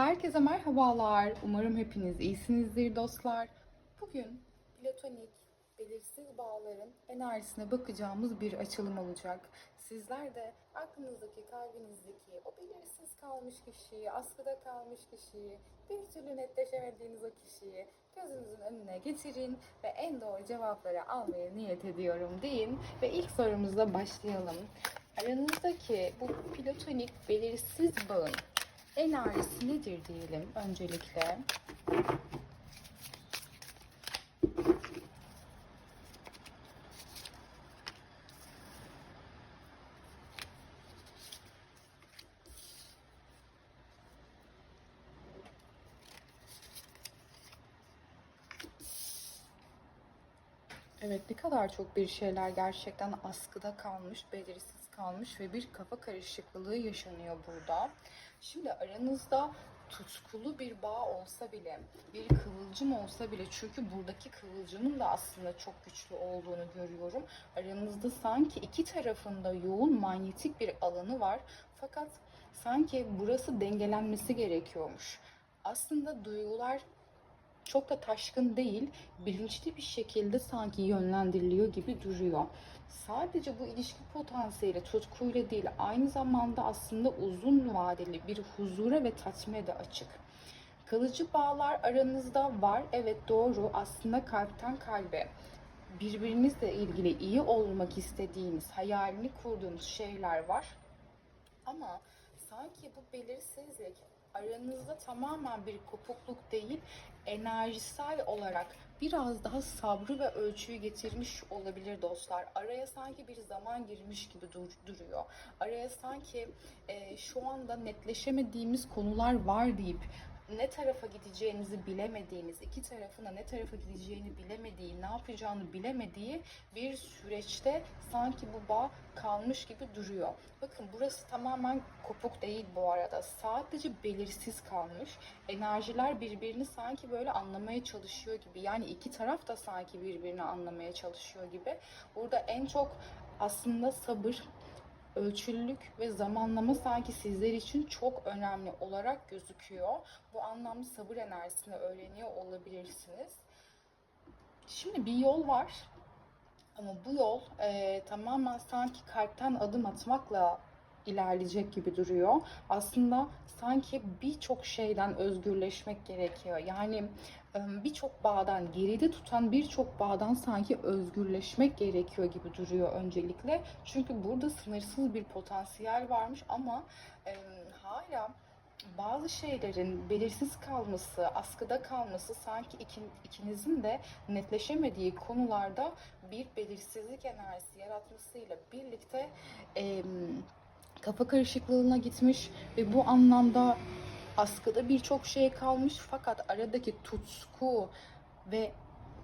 Herkese merhabalar. Umarım hepiniz iyisinizdir dostlar. Bugün platonik, belirsiz bağların enerjisine bakacağımız bir açılım olacak. Sizler de aklınızdaki, kalbinizdeki o belirsiz kalmış kişiyi, askıda kalmış kişiyi, bir türlü netleşemediğiniz o kişiyi gözünüzün önüne getirin ve en doğru cevapları almaya niyet ediyorum deyin ve ilk sorumuzla başlayalım. Aranızdaki bu platonik belirsiz bağın enerjisi nedir diyelim öncelikle. Evet ne kadar çok bir şeyler gerçekten askıda kalmış, belirsiz kalmış ve bir kafa karışıklığı yaşanıyor burada. Şimdi aranızda tutkulu bir bağ olsa bile, bir kıvılcım olsa bile çünkü buradaki kıvılcımın da aslında çok güçlü olduğunu görüyorum. Aranızda sanki iki tarafında yoğun manyetik bir alanı var fakat sanki burası dengelenmesi gerekiyormuş. Aslında duygular çok da taşkın değil, bilinçli bir şekilde sanki yönlendiriliyor gibi duruyor. Sadece bu ilişki potansiyeli tutkuyla değil, aynı zamanda aslında uzun vadeli bir huzura ve tatmine de açık. Kalıcı bağlar aranızda var, evet doğru. Aslında kalpten kalbe birbirinizle ilgili iyi olmak istediğiniz, hayalini kurduğunuz şeyler var. Ama sanki bu belirsizlik aranızda tamamen bir kopukluk değil, enerjisel olarak biraz daha sabrı ve ölçüyü getirmiş olabilir dostlar. Araya sanki bir zaman girmiş gibi dur- duruyor. Araya sanki e, şu anda netleşemediğimiz konular var deyip ne tarafa gideceğinizi bilemediğiniz, iki tarafın da ne tarafa gideceğini bilemediği, ne yapacağını bilemediği bir süreçte sanki bu bağ kalmış gibi duruyor. Bakın burası tamamen kopuk değil bu arada. Sadece belirsiz kalmış. Enerjiler birbirini sanki böyle anlamaya çalışıyor gibi. Yani iki taraf da sanki birbirini anlamaya çalışıyor gibi. Burada en çok aslında sabır, ölçülülük ve zamanlama sanki sizler için çok önemli olarak gözüküyor. Bu anlamda sabır enerjisini öğreniyor olabilirsiniz. Şimdi bir yol var. Ama bu yol e, tamamen sanki kalpten adım atmakla ilerleyecek gibi duruyor. Aslında sanki birçok şeyden özgürleşmek gerekiyor. Yani birçok bağdan, geride tutan birçok bağdan sanki özgürleşmek gerekiyor gibi duruyor öncelikle. Çünkü burada sınırsız bir potansiyel varmış ama e, hala bazı şeylerin belirsiz kalması, askıda kalması sanki ikin, ikinizin de netleşemediği konularda bir belirsizlik enerjisi yaratmasıyla birlikte e, kafa karışıklığına gitmiş ve bu anlamda askıda birçok şey kalmış fakat aradaki tutku ve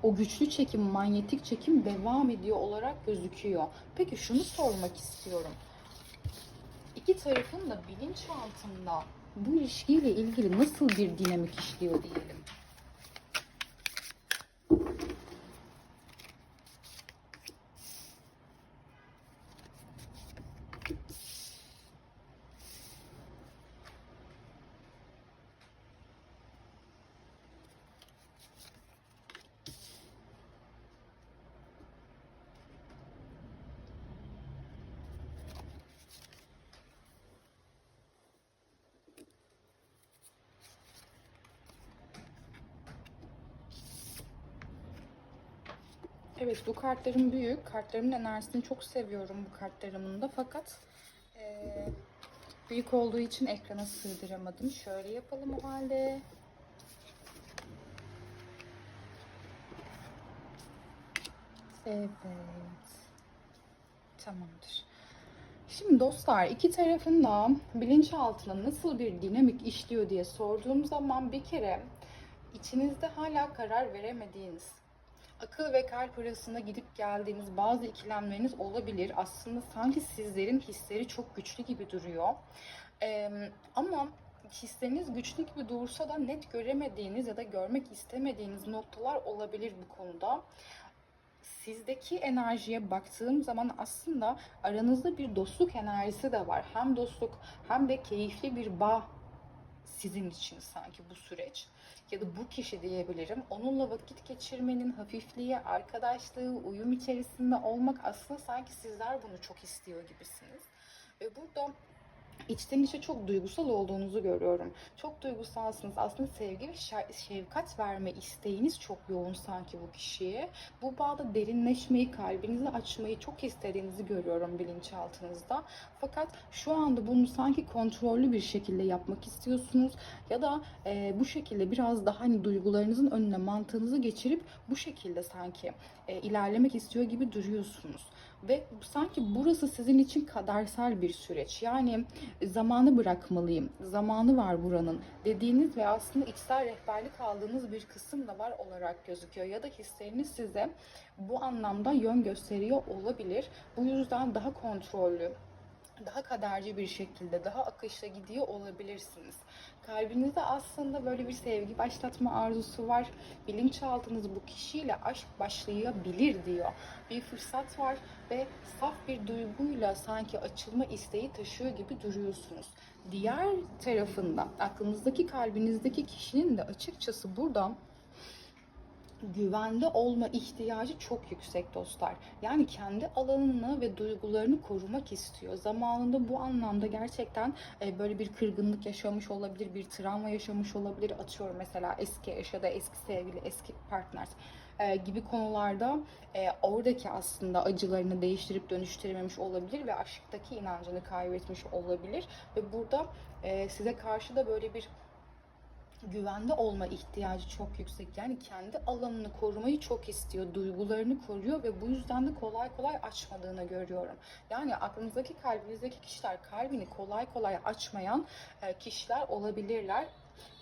o güçlü çekim, manyetik çekim devam ediyor olarak gözüküyor. Peki şunu sormak istiyorum. İki tarafın da bilinçaltında bu ilişkiyle ilgili nasıl bir dinamik işliyor diyelim. Bu kartlarım büyük. Kartlarımın enerjisini çok seviyorum bu kartlarımın da. Fakat eee, büyük olduğu için ekrana sığdıramadım. Şöyle yapalım o halde. Evet. Tamamdır. Şimdi dostlar iki tarafın da bilinçaltına nasıl bir dinamik işliyor diye sorduğum zaman bir kere içinizde hala karar veremediğiniz, akıl ve kalp arasında gidip geldiğiniz bazı ikilemleriniz olabilir. Aslında sanki sizlerin hisleri çok güçlü gibi duruyor. Ee, ama hisleriniz güçlü gibi dursa da net göremediğiniz ya da görmek istemediğiniz noktalar olabilir bu konuda sizdeki enerjiye baktığım zaman aslında aranızda bir dostluk enerjisi de var. Hem dostluk hem de keyifli bir bağ sizin için sanki bu süreç ya da bu kişi diyebilirim. Onunla vakit geçirmenin hafifliği, arkadaşlığı, uyum içerisinde olmak aslında sanki sizler bunu çok istiyor gibisiniz. Ve burada içten içe çok duygusal olduğunuzu görüyorum. Çok duygusalsınız. Aslında sevgi ve şefkat verme isteğiniz çok yoğun sanki bu kişiye. Bu bağda derinleşmeyi, kalbinizi açmayı çok istediğinizi görüyorum bilinçaltınızda. Fakat şu anda bunu sanki kontrollü bir şekilde yapmak istiyorsunuz ya da e, bu şekilde biraz daha hani duygularınızın önüne mantığınızı geçirip bu şekilde sanki e, ilerlemek istiyor gibi duruyorsunuz. Ve sanki burası sizin için kadersel bir süreç. Yani zamanı bırakmalıyım, zamanı var buranın dediğiniz ve aslında içsel rehberlik aldığınız bir kısım da var olarak gözüküyor. Ya da hisleriniz size bu anlamda yön gösteriyor olabilir. Bu yüzden daha kontrollü, daha kaderci bir şekilde, daha akışla gidiyor olabilirsiniz. Kalbinizde aslında böyle bir sevgi başlatma arzusu var. Bilinçaltınız bu kişiyle aşk başlayabilir diyor. Bir fırsat var ve saf bir duyguyla sanki açılma isteği taşıyor gibi duruyorsunuz. Diğer tarafında aklınızdaki kalbinizdeki kişinin de açıkçası burada güvende olma ihtiyacı çok yüksek dostlar. Yani kendi alanını ve duygularını korumak istiyor. Zamanında bu anlamda gerçekten e, böyle bir kırgınlık yaşamış olabilir, bir travma yaşamış olabilir. Atıyorum mesela eski eş ya da eski sevgili, eski partner e, gibi konularda e, oradaki aslında acılarını değiştirip dönüştürememiş olabilir ve aşktaki inancını kaybetmiş olabilir. Ve burada size karşı da böyle bir güvende olma ihtiyacı çok yüksek. Yani kendi alanını korumayı çok istiyor. Duygularını koruyor ve bu yüzden de kolay kolay açmadığını görüyorum. Yani aklınızdaki kalbinizdeki kişiler kalbini kolay kolay açmayan e, kişiler olabilirler.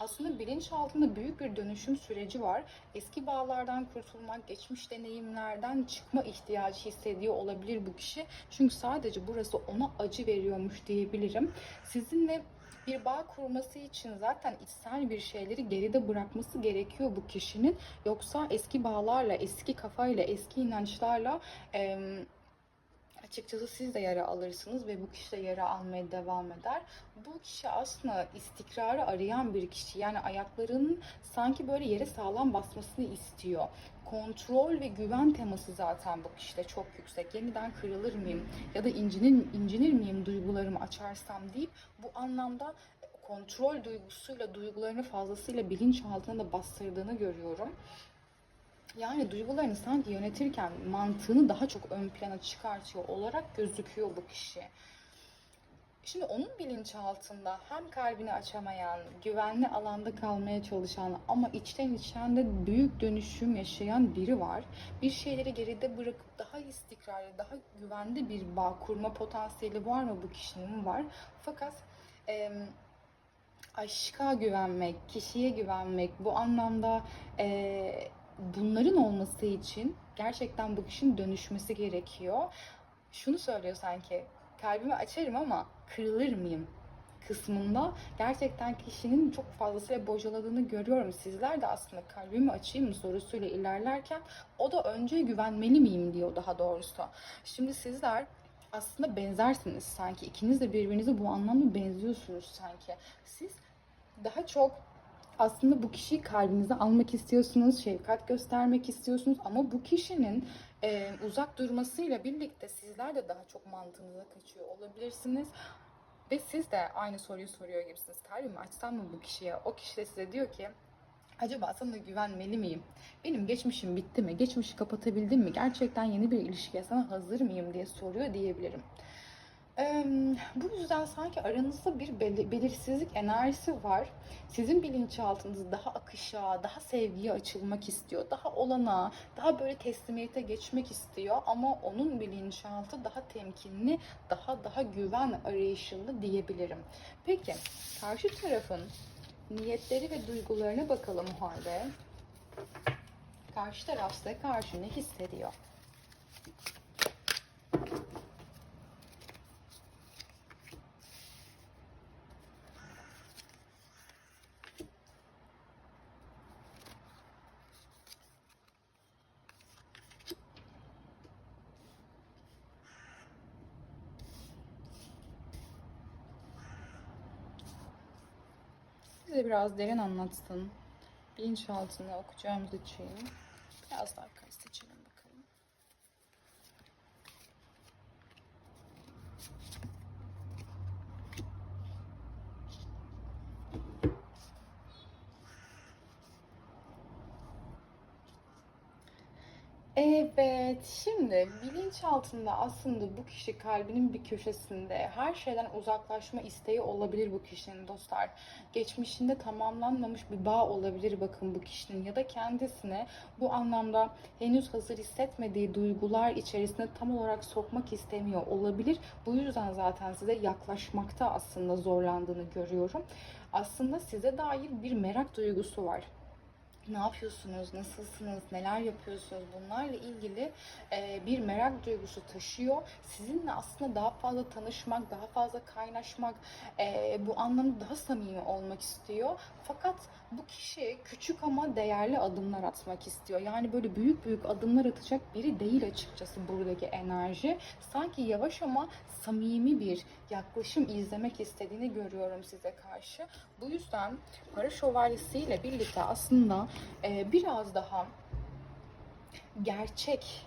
Aslında bilinç altında büyük bir dönüşüm süreci var. Eski bağlardan kurtulmak, geçmiş deneyimlerden çıkma ihtiyacı hissediyor olabilir bu kişi. Çünkü sadece burası ona acı veriyormuş diyebilirim. Sizinle bir bağ kurması için zaten içsel bir şeyleri geride bırakması gerekiyor bu kişinin. Yoksa eski bağlarla, eski kafayla, eski inançlarla e, açıkçası siz de yara alırsınız ve bu kişi de yara almaya devam eder. Bu kişi aslında istikrarı arayan bir kişi. Yani ayaklarının sanki böyle yere sağlam basmasını istiyor. Kontrol ve güven teması zaten bu kişide çok yüksek. Yeniden kırılır mıyım ya da incinir, incinir miyim duygularımı açarsam deyip bu anlamda kontrol duygusuyla duygularını fazlasıyla bilinçaltına da bastırdığını görüyorum. Yani duygularını sanki yönetirken mantığını daha çok ön plana çıkartıyor olarak gözüküyor bu kişi. Şimdi onun bilinçaltında hem kalbini açamayan, güvenli alanda kalmaya çalışan ama içten içten de büyük dönüşüm yaşayan biri var. Bir şeyleri geride bırakıp daha istikrarlı, daha güvenli bir bağ kurma potansiyeli var mı bu kişinin var. Fakat e, aşka güvenmek, kişiye güvenmek bu anlamda e, bunların olması için gerçekten kişinin dönüşmesi gerekiyor. Şunu söylüyor sanki kalbimi açarım ama kırılır mıyım kısmında gerçekten kişinin çok fazlasıyla bocaladığını görüyorum. Sizler de aslında kalbimi açayım mı sorusuyla ilerlerken o da önce güvenmeli miyim diyor daha doğrusu. Şimdi sizler aslında benzersiniz sanki. ikiniz de birbirinize bu anlamda benziyorsunuz sanki. Siz daha çok aslında bu kişiyi kalbinize almak istiyorsunuz, şefkat göstermek istiyorsunuz ama bu kişinin e, uzak durmasıyla birlikte sizler de daha çok mantığınıza kaçıyor olabilirsiniz. Ve siz de aynı soruyu soruyor gibisiniz. Kalbimi açsam mı bu kişiye? O kişi de size diyor ki acaba sana güvenmeli miyim? Benim geçmişim bitti mi? Geçmişi kapatabildim mi? Gerçekten yeni bir ilişkiye sana hazır mıyım diye soruyor diyebilirim. Eee, bu yüzden sanki aranızda bir beli- belirsizlik enerjisi var. Sizin bilinçaltınız daha akışa, daha sevgiye açılmak istiyor. Daha olana, daha böyle teslimiyete geçmek istiyor. Ama onun bilinçaltı daha temkinli, daha daha güven arayışında diyebilirim. Peki, karşı tarafın niyetleri ve duygularına bakalım o halde. Karşı taraf size karşı ne hissediyor? Size biraz derin anlatsın. Bilinçaltını okuyacağımız için biraz daha kart seçelim bakalım. Evet, şimdi bilinçaltında aslında bu kişi kalbinin bir köşesinde her şeyden uzaklaşma isteği olabilir bu kişinin dostlar. Geçmişinde tamamlanmamış bir bağ olabilir bakın bu kişinin ya da kendisine bu anlamda henüz hazır hissetmediği duygular içerisine tam olarak sokmak istemiyor olabilir. Bu yüzden zaten size yaklaşmakta aslında zorlandığını görüyorum. Aslında size dair bir merak duygusu var ne yapıyorsunuz, nasılsınız, neler yapıyorsunuz bunlarla ilgili e, bir merak duygusu taşıyor. Sizinle aslında daha fazla tanışmak, daha fazla kaynaşmak, e, bu anlamda daha samimi olmak istiyor. Fakat bu kişi küçük ama değerli adımlar atmak istiyor. Yani böyle büyük büyük adımlar atacak biri değil açıkçası buradaki enerji. Sanki yavaş ama samimi bir yaklaşım izlemek istediğini görüyorum size karşı. Bu yüzden para şövalyesiyle birlikte aslında e, biraz daha gerçek,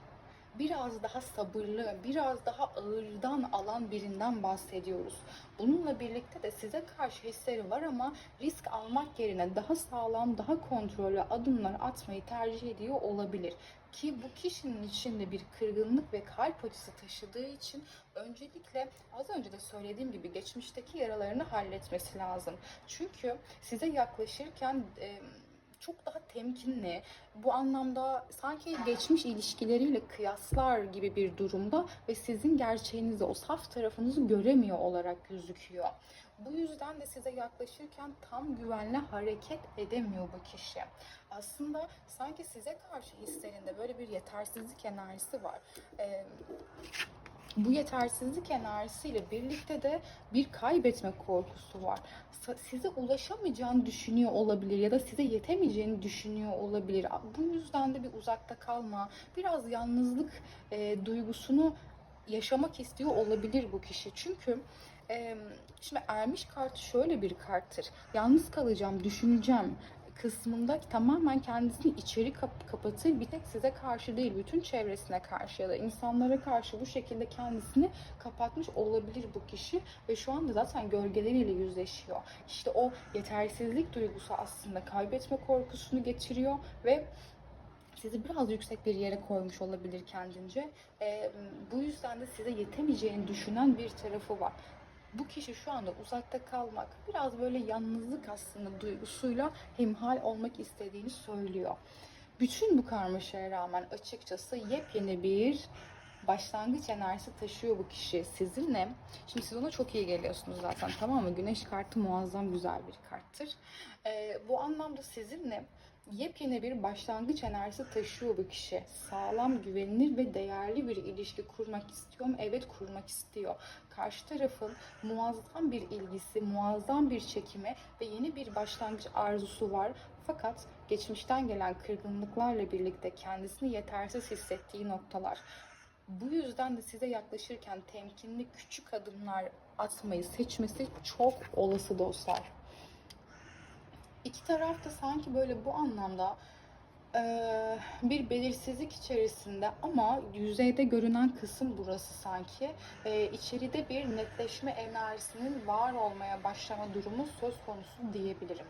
biraz daha sabırlı, biraz daha ağırdan alan birinden bahsediyoruz. Bununla birlikte de size karşı hisleri var ama risk almak yerine daha sağlam, daha kontrollü adımlar atmayı tercih ediyor olabilir. Ki bu kişinin içinde bir kırgınlık ve kalp acısı taşıdığı için öncelikle az önce de söylediğim gibi geçmişteki yaralarını halletmesi lazım. Çünkü size yaklaşırken e, çok daha temkinli, bu anlamda sanki geçmiş ilişkileriyle kıyaslar gibi bir durumda ve sizin gerçeğinizi, o saf tarafınızı göremiyor olarak gözüküyor. Bu yüzden de size yaklaşırken tam güvenle hareket edemiyor bu kişi. Aslında sanki size karşı hislerinde böyle bir yetersizlik enerjisi var. Ee, bu yetersizlik enerjisiyle birlikte de bir kaybetme korkusu var. Size ulaşamayacağını düşünüyor olabilir ya da size yetemeyeceğini düşünüyor olabilir. Bu yüzden de bir uzakta kalma, biraz yalnızlık e, duygusunu yaşamak istiyor olabilir bu kişi. Çünkü e, şimdi ermiş kartı şöyle bir karttır. Yalnız kalacağım, düşüneceğim, kısmında tamamen kendisini içeri kap- kapatır. Bir tek size karşı değil, bütün çevresine karşı ya da insanlara karşı bu şekilde kendisini kapatmış olabilir bu kişi ve şu anda zaten gölgeleriyle yüzleşiyor. İşte o yetersizlik duygusu aslında kaybetme korkusunu getiriyor ve sizi biraz yüksek bir yere koymuş olabilir kendince. Ee, bu yüzden de size yetemeyeceğini düşünen bir tarafı var bu kişi şu anda uzakta kalmak, biraz böyle yalnızlık aslında duygusuyla hemhal olmak istediğini söylüyor. Bütün bu karmaşaya rağmen açıkçası yepyeni bir başlangıç enerjisi taşıyor bu kişi sizinle. Şimdi siz ona çok iyi geliyorsunuz zaten tamam mı? Güneş kartı muazzam güzel bir karttır. Ee, bu anlamda sizinle yepyeni bir başlangıç enerjisi taşıyor bu kişi. Sağlam, güvenilir ve değerli bir ilişki kurmak istiyor mu? Evet kurmak istiyor. Karşı tarafın muazzam bir ilgisi, muazzam bir çekime ve yeni bir başlangıç arzusu var. Fakat geçmişten gelen kırgınlıklarla birlikte kendisini yetersiz hissettiği noktalar. Bu yüzden de size yaklaşırken temkinli küçük adımlar atmayı seçmesi çok olası dostlar. İki taraf da sanki böyle bu anlamda bir belirsizlik içerisinde ama yüzeyde görünen kısım burası sanki. E, içeride bir netleşme enerjisinin var olmaya başlama durumu söz konusu diyebilirim.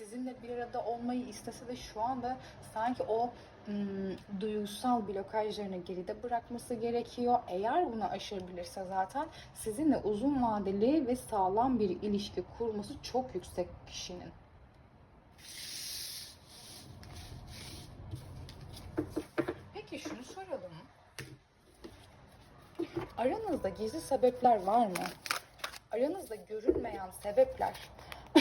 Sizinle bir arada olmayı istese de şu anda sanki o ım, duygusal blokajlarını geride bırakması gerekiyor. Eğer bunu aşabilirse zaten sizinle uzun vadeli ve sağlam bir ilişki kurması çok yüksek kişinin. Peki şunu soralım. Aranızda gizli sebepler var mı? Aranızda görünmeyen sebepler,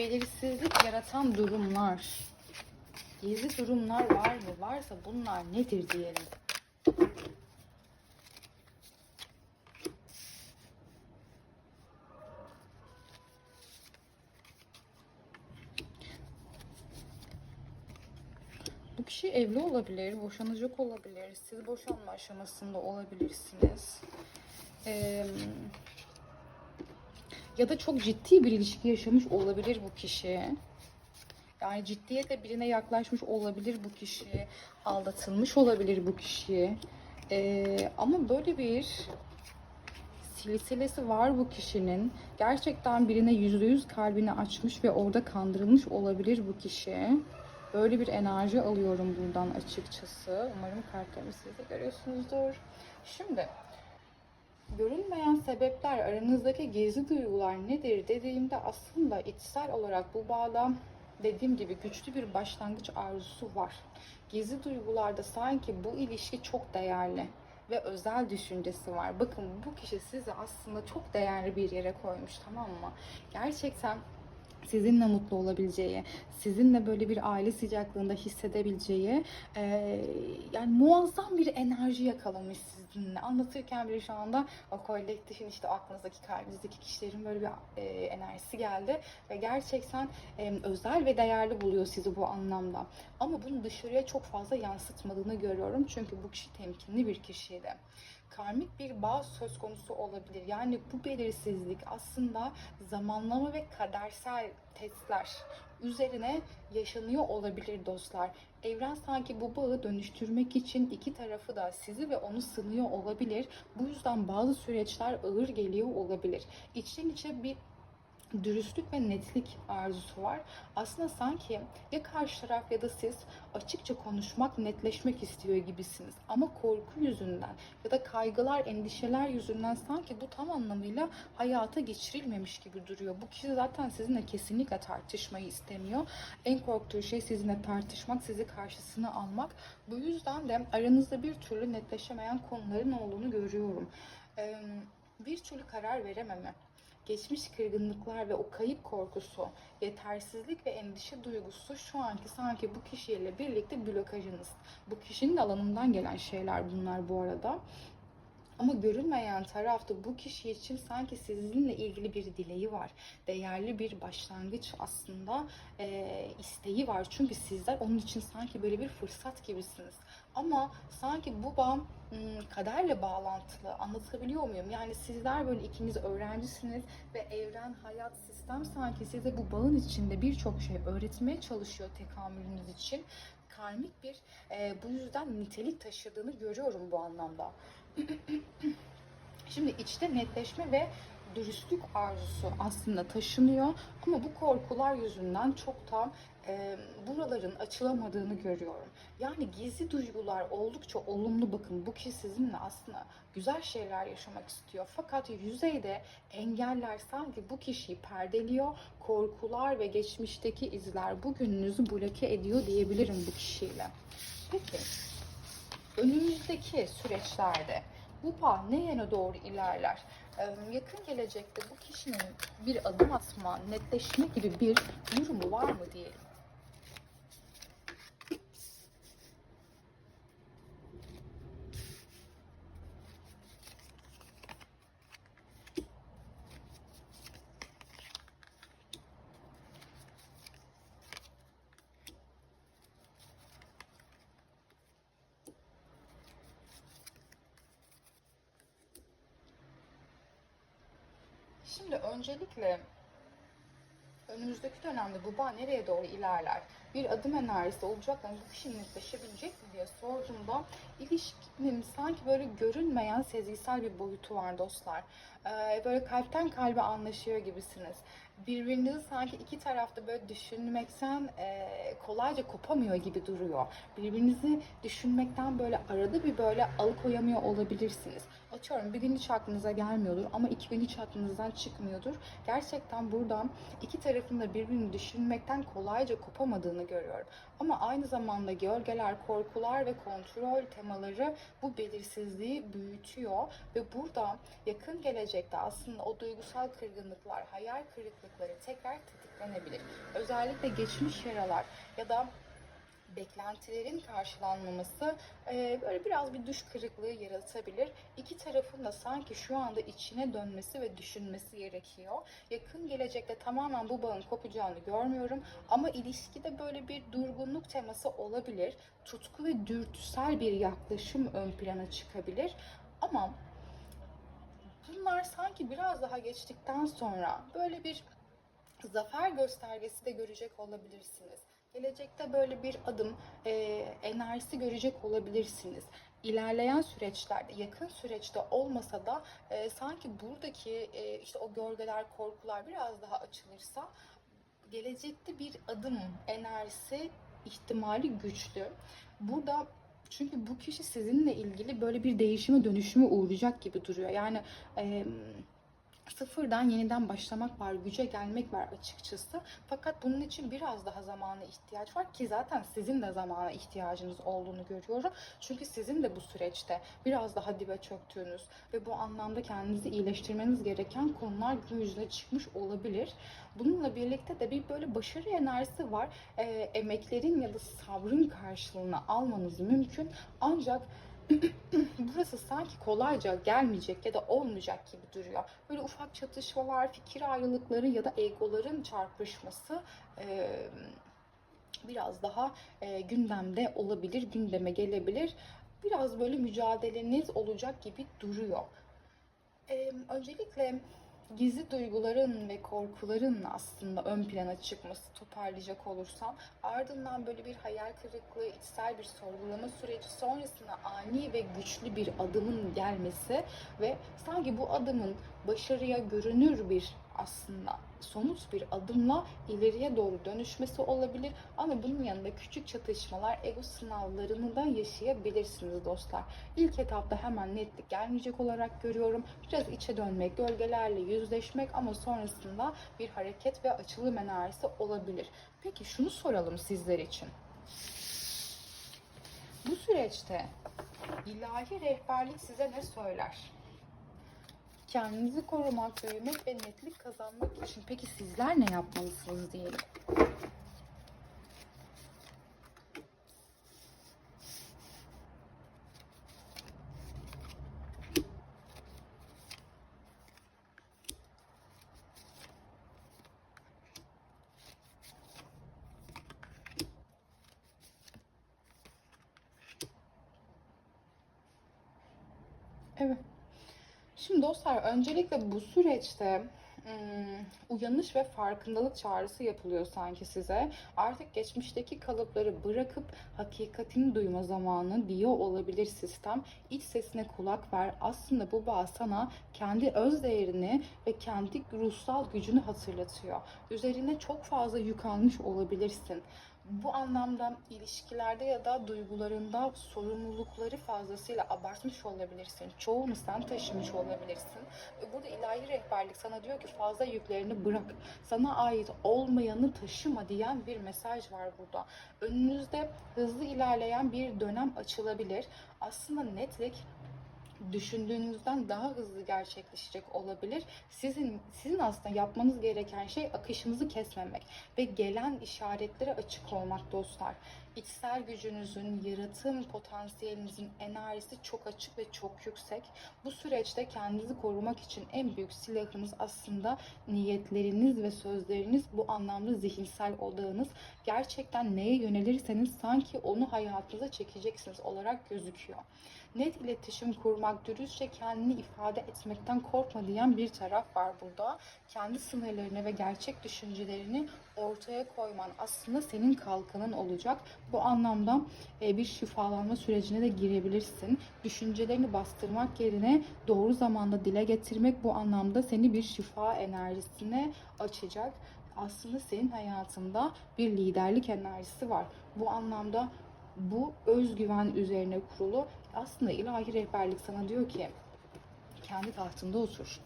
belirsizlik yaratan durumlar, gizli durumlar var mı? Varsa bunlar nedir diyelim. Bu kişi evli olabilir, boşanacak olabilir, siz boşanma aşamasında olabilirsiniz. Ee, Ya da çok ciddi bir ilişki yaşamış olabilir bu kişi. Yani ciddiyetle birine yaklaşmış olabilir bu kişi. Aldatılmış olabilir bu kişi. Ee, ama böyle bir silsilesi var bu kişinin. Gerçekten birine yüzde yüz kalbini açmış ve orada kandırılmış olabilir bu kişi. Böyle bir enerji alıyorum buradan açıkçası. Umarım kartlarımı siz de görüyorsunuzdur. Şimdi görünmeyen sebepler aranızdaki gizli duygular nedir dediğimde aslında içsel olarak bu bağda dediğim gibi güçlü bir başlangıç arzusu var. Gizli duygularda sanki bu ilişki çok değerli ve özel düşüncesi var. Bakın bu kişi sizi aslında çok değerli bir yere koymuş tamam mı? Gerçekten sizinle mutlu olabileceği, sizinle böyle bir aile sıcaklığında hissedebileceği e, yani muazzam bir enerji yakalamış sizinle. Anlatırken bile şu anda o kolektifin işte aklınızdaki kalbinizdeki kişilerin böyle bir e, enerjisi geldi ve gerçekten e, özel ve değerli buluyor sizi bu anlamda. Ama bunu dışarıya çok fazla yansıtmadığını görüyorum çünkü bu kişi temkinli bir kişiydi karmik bir bağ söz konusu olabilir. Yani bu belirsizlik aslında zamanlama ve kadersel testler üzerine yaşanıyor olabilir dostlar. Evren sanki bu bağı dönüştürmek için iki tarafı da sizi ve onu sınıyor olabilir. Bu yüzden bazı süreçler ağır geliyor olabilir. İçten içe bir dürüstlük ve netlik arzusu var. Aslında sanki ya karşı taraf ya da siz açıkça konuşmak, netleşmek istiyor gibisiniz. Ama korku yüzünden ya da kaygılar, endişeler yüzünden sanki bu tam anlamıyla hayata geçirilmemiş gibi duruyor. Bu kişi zaten sizinle kesinlikle tartışmayı istemiyor. En korktuğu şey sizinle tartışmak, sizi karşısına almak. Bu yüzden de aranızda bir türlü netleşemeyen konuların olduğunu görüyorum. Bir türlü karar verememe geçmiş kırgınlıklar ve o kayıp korkusu, yetersizlik ve endişe duygusu şu anki sanki bu kişiyle birlikte blokajınız. Bu kişinin alanından gelen şeyler bunlar bu arada. Ama görünmeyen tarafta bu kişi için sanki sizinle ilgili bir dileği var. Değerli bir başlangıç aslında e, isteği var. Çünkü sizler onun için sanki böyle bir fırsat gibisiniz. Ama sanki bu bağ kaderle bağlantılı. Anlatabiliyor muyum? Yani sizler böyle ikiniz öğrencisiniz ve evren, hayat, sistem sanki size bu bağın içinde birçok şey öğretmeye çalışıyor tekamülünüz için. Karmik bir e, bu yüzden nitelik taşıdığını görüyorum bu anlamda. Şimdi içte netleşme ve dürüstlük arzusu aslında taşınıyor ama bu korkular yüzünden çok da e, buraların açılamadığını görüyorum. Yani gizli duygular oldukça olumlu bakın bu kişi sizinle aslında güzel şeyler yaşamak istiyor. Fakat yüzeyde engeller sanki bu kişiyi perdeliyor. Korkular ve geçmişteki izler bugününüzü bloke ediyor diyebilirim bu kişiyle. Peki önümüzdeki süreçlerde bu bağ ne yöne doğru ilerler? Yakın gelecekte bu kişinin bir adım atma, netleşme gibi bir durumu var mı diyelim. Şimdi öncelikle önümüzdeki dönemde bu bağ nereye doğru ilerler? Bir adım enerjisi olacak mı? Bu kişi netleşebilecek mi diye sorduğumda ilişkinin sanki böyle görünmeyen sezgisel bir boyutu var dostlar. Ee, böyle kalpten kalbe anlaşıyor gibisiniz. Birbirinizi sanki iki tarafta böyle düşünmekten e, kolayca kopamıyor gibi duruyor. Birbirinizi düşünmekten böyle arada bir böyle alıkoyamıyor olabilirsiniz. Atıyorum bir gün hiç aklınıza gelmiyordur ama iki gün hiç aklınızdan çıkmıyordur. Gerçekten buradan iki tarafın da birbirini düşünmekten kolayca kopamadığını görüyorum. Ama aynı zamanda gölgeler, korkular ve kontrol temaları bu belirsizliği büyütüyor ve burada yakın gelecekte aslında o duygusal kırgınlıklar, hayal kırıklıkları tekrar tetiklenebilir. Özellikle geçmiş yaralar ya da beklentilerin karşılanmaması e, böyle biraz bir düş kırıklığı yaratabilir. İki tarafın da sanki şu anda içine dönmesi ve düşünmesi gerekiyor. Yakın gelecekte tamamen bu bağın kopacağını görmüyorum ama ilişkide böyle bir durgunluk teması olabilir. Tutku ve dürtüsel bir yaklaşım ön plana çıkabilir. Ama bunlar sanki biraz daha geçtikten sonra böyle bir zafer göstergesi de görecek olabilirsiniz. Gelecekte böyle bir adım e, enerjisi görecek olabilirsiniz. İlerleyen süreçlerde, yakın süreçte olmasa da e, sanki buradaki e, işte o gölgeler, korkular biraz daha açılırsa gelecekte bir adım enerjisi ihtimali güçlü. Burada çünkü bu kişi sizinle ilgili böyle bir değişime dönüşüme uğrayacak gibi duruyor. Yani e, sıfırdan yeniden başlamak var, güce gelmek var açıkçası. Fakat bunun için biraz daha zamana ihtiyaç var ki zaten sizin de zamana ihtiyacınız olduğunu görüyorum. Çünkü sizin de bu süreçte biraz daha dibe çöktüğünüz ve bu anlamda kendinizi iyileştirmeniz gereken konular gün yüzüne çıkmış olabilir. Bununla birlikte de bir böyle başarı enerjisi var. E, emeklerin ya da sabrın karşılığını almanız mümkün. Ancak burası sanki kolayca gelmeyecek ya da olmayacak gibi duruyor. Böyle ufak çatışmalar, fikir ayrılıkları ya da egoların çarpışması e, biraz daha e, gündemde olabilir, gündeme gelebilir. Biraz böyle mücadeleniz olacak gibi duruyor. E, öncelikle gizli duyguların ve korkuların aslında ön plana çıkması toparlayacak olursam ardından böyle bir hayal kırıklığı, içsel bir sorgulama süreci sonrasında ani ve güçlü bir adımın gelmesi ve sanki bu adımın başarıya görünür bir aslında somut bir adımla ileriye doğru dönüşmesi olabilir. Ama bunun yanında küçük çatışmalar, ego sınavlarını da yaşayabilirsiniz dostlar. İlk etapta hemen netlik gelmeyecek olarak görüyorum. Biraz içe dönmek, gölgelerle yüzleşmek ama sonrasında bir hareket ve açılım enerjisi olabilir. Peki şunu soralım sizler için. Bu süreçte ilahi rehberlik size ne söyler? Kendinizi korumak, büyümek ve netlik kazanmak için peki sizler ne yapmalısınız diyelim. Evet. Şimdi dostlar öncelikle bu süreçte uyanış ve farkındalık çağrısı yapılıyor sanki size. Artık geçmişteki kalıpları bırakıp hakikatini duyma zamanı diyor olabilir sistem. İç sesine kulak ver. Aslında bu bağ sana kendi öz değerini ve kendi ruhsal gücünü hatırlatıyor. Üzerine çok fazla yük almış olabilirsin bu anlamda ilişkilerde ya da duygularında sorumlulukları fazlasıyla abartmış olabilirsin. Çoğunu sen taşımış olabilirsin. Ve burada ilahi rehberlik sana diyor ki fazla yüklerini bırak. Sana ait olmayanı taşıma diyen bir mesaj var burada. Önünüzde hızlı ilerleyen bir dönem açılabilir. Aslında netlik düşündüğünüzden daha hızlı gerçekleşecek olabilir. Sizin sizin aslında yapmanız gereken şey akışınızı kesmemek ve gelen işaretlere açık olmak dostlar. İçsel gücünüzün, yaratım potansiyelinizin enerjisi çok açık ve çok yüksek. Bu süreçte kendinizi korumak için en büyük silahınız aslında niyetleriniz ve sözleriniz bu anlamda zihinsel odağınız. Gerçekten neye yönelirseniz sanki onu hayatınıza çekeceksiniz olarak gözüküyor net iletişim kurmak, dürüstçe kendini ifade etmekten korkma diyen bir taraf var burada. Kendi sınırlarını ve gerçek düşüncelerini ortaya koyman aslında senin kalkanın olacak. Bu anlamda e, bir şifalanma sürecine de girebilirsin. Düşüncelerini bastırmak yerine doğru zamanda dile getirmek bu anlamda seni bir şifa enerjisine açacak. Aslında senin hayatında bir liderlik enerjisi var. Bu anlamda bu özgüven üzerine kurulu. Aslında ilahi rehberlik sana diyor ki kendi tahtında otur.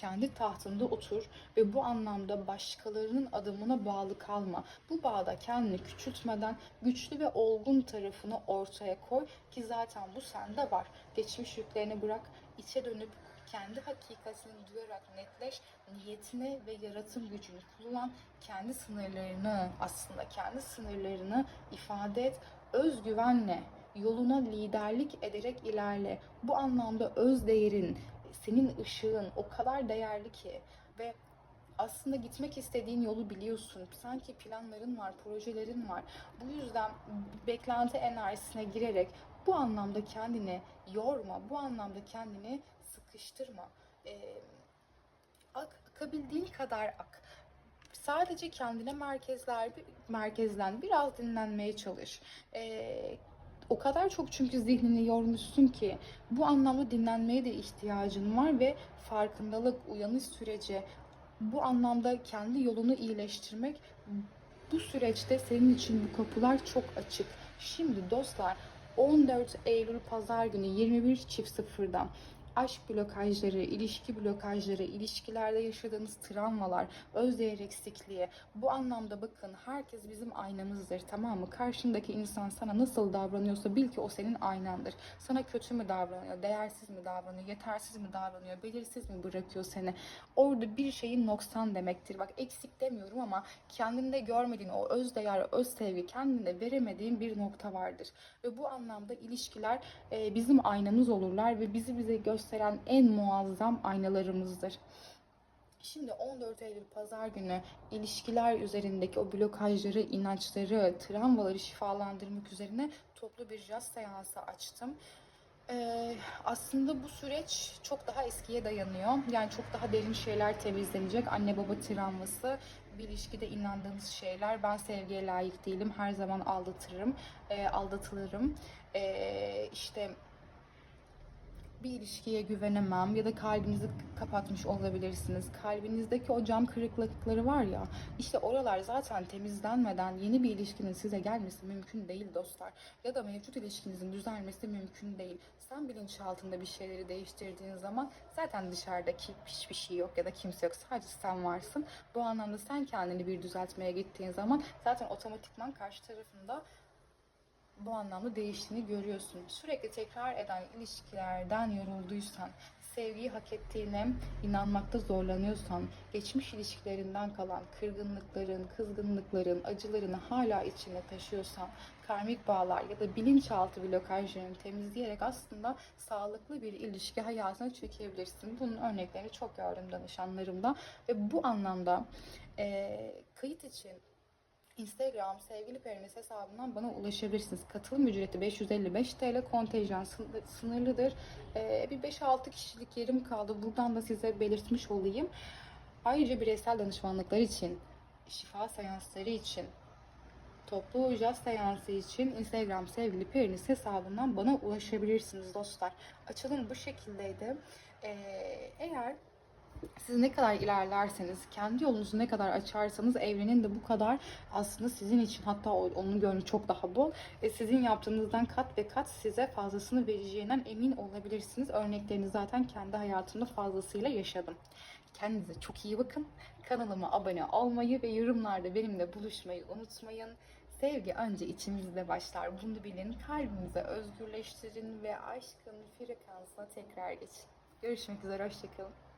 Kendi tahtında otur ve bu anlamda başkalarının adımına bağlı kalma. Bu bağda kendini küçültmeden güçlü ve olgun tarafını ortaya koy ki zaten bu sende var. Geçmiş yüklerini bırak, içe dönüp kendi hakikatini duyarak netleş, niyetine ve yaratım gücünü kullan, kendi sınırlarını aslında kendi sınırlarını ifade et, özgüvenle yoluna liderlik ederek ilerle. Bu anlamda öz değerin, senin ışığın o kadar değerli ki ve aslında gitmek istediğin yolu biliyorsun. Sanki planların var, projelerin var. Bu yüzden beklenti enerjisine girerek bu anlamda kendini yorma, bu anlamda kendini sıkıştırma. Ee, ak, akabildiğin kadar ak. Sadece kendine merkezler, merkezlen biraz dinlenmeye çalış. Ee, o kadar çok çünkü zihnini yormuşsun ki bu anlamda dinlenmeye de ihtiyacın var ve farkındalık, uyanış süreci bu anlamda kendi yolunu iyileştirmek bu süreçte senin için bu kapılar çok açık. Şimdi dostlar 14 Eylül Pazar günü 21 çift sıfırdan aşk blokajları, ilişki blokajları, ilişkilerde yaşadığınız travmalar, özdeğer eksikliği. Bu anlamda bakın herkes bizim aynamızdır tamam mı? Karşındaki insan sana nasıl davranıyorsa bil ki o senin aynandır. Sana kötü mü davranıyor, değersiz mi davranıyor, yetersiz mi davranıyor, belirsiz mi bırakıyor seni? Orada bir şeyin noksan demektir. Bak eksik demiyorum ama kendinde görmediğin o öz değer, öz sevgi kendinde veremediğin bir nokta vardır. Ve bu anlamda ilişkiler bizim aynamız olurlar ve bizi bize gösteren en muazzam aynalarımızdır. Şimdi 14 Eylül Pazar günü ilişkiler üzerindeki o blokajları, inançları, travmaları şifalandırmak üzerine toplu bir jaz seansı açtım. Ee, aslında bu süreç çok daha eskiye dayanıyor. Yani çok daha derin şeyler temizlenecek. Anne baba travması, bir ilişkide inandığımız şeyler. Ben sevgiye layık değilim. Her zaman aldatırım, e, aldatılırım. E, işte bir ilişkiye güvenemem ya da kalbinizi kapatmış olabilirsiniz. Kalbinizdeki o cam kırıklıkları var ya, işte oralar zaten temizlenmeden yeni bir ilişkinin size gelmesi mümkün değil dostlar. Ya da mevcut ilişkinizin düzelmesi mümkün değil. Sen bilinçaltında bir şeyleri değiştirdiğin zaman zaten dışarıdaki hiçbir şey yok ya da kimse yok. Sadece sen varsın. Bu anlamda sen kendini bir düzeltmeye gittiğin zaman zaten otomatikman karşı tarafında bu anlamda değiştiğini görüyorsun. Sürekli tekrar eden ilişkilerden yorulduysan, sevgiyi hak ettiğine inanmakta zorlanıyorsan, geçmiş ilişkilerinden kalan kırgınlıkların, kızgınlıkların, acılarını hala içinde taşıyorsan, karmik bağlar ya da bilinçaltı blokajlarını temizleyerek aslında sağlıklı bir ilişki hayatına çekebilirsin. Bunun örneklerini çok gördüm danışanlarımda ve bu anlamda eee, kayıt için Instagram sevgili Periniz hesabından bana ulaşabilirsiniz. Katılım ücreti 555 TL, kontenjan sınır- sınırlıdır. Ee, bir 5-6 kişilik yerim kaldı. Buradan da size belirtmiş olayım. Ayrıca bireysel danışmanlıklar için, şifa seansları için, toplu jaz seansı için Instagram sevgili Periniz hesabından bana ulaşabilirsiniz dostlar. Açılım bu şekildeydi. Ee, eğer siz ne kadar ilerlerseniz, kendi yolunuzu ne kadar açarsanız evrenin de bu kadar aslında sizin için hatta onun gönlü çok daha bol. E, sizin yaptığınızdan kat ve kat size fazlasını vereceğinden emin olabilirsiniz. Örneklerini zaten kendi hayatımda fazlasıyla yaşadım. Kendinize çok iyi bakın. Kanalıma abone olmayı ve yorumlarda benimle buluşmayı unutmayın. Sevgi önce içimizde başlar. Bunu bilin. Kalbinize özgürleştirin ve aşkın frekansına tekrar geçin. Görüşmek üzere. Hoşçakalın.